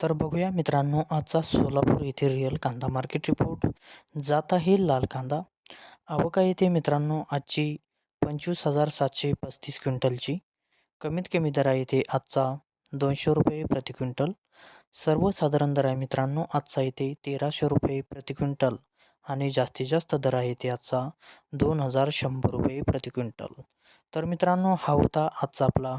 तर बघूया मित्रांनो आजचा सोलापूर येथे रिअल कांदा मार्केट रिपोर्ट जात आहे लाल कांदा. आवका येथे मित्रांनो आजची पंचवीस हजार सातशे पस्तीस क्विंटलची. कमीत कमी दर आहे येथे आजचा दोनशे रुपये प्रति क्विंटल. सर्वसाधारण दर आहे मित्रांनो आजचा येथे तेराशे रुपये प्रति क्विंटल. आणि जास्तीत जास्त दर आहे ते आजचा दोन हजार शंभर रुपये प्रति क्विंटल. तर मित्रांनो हा होता आजचा आपला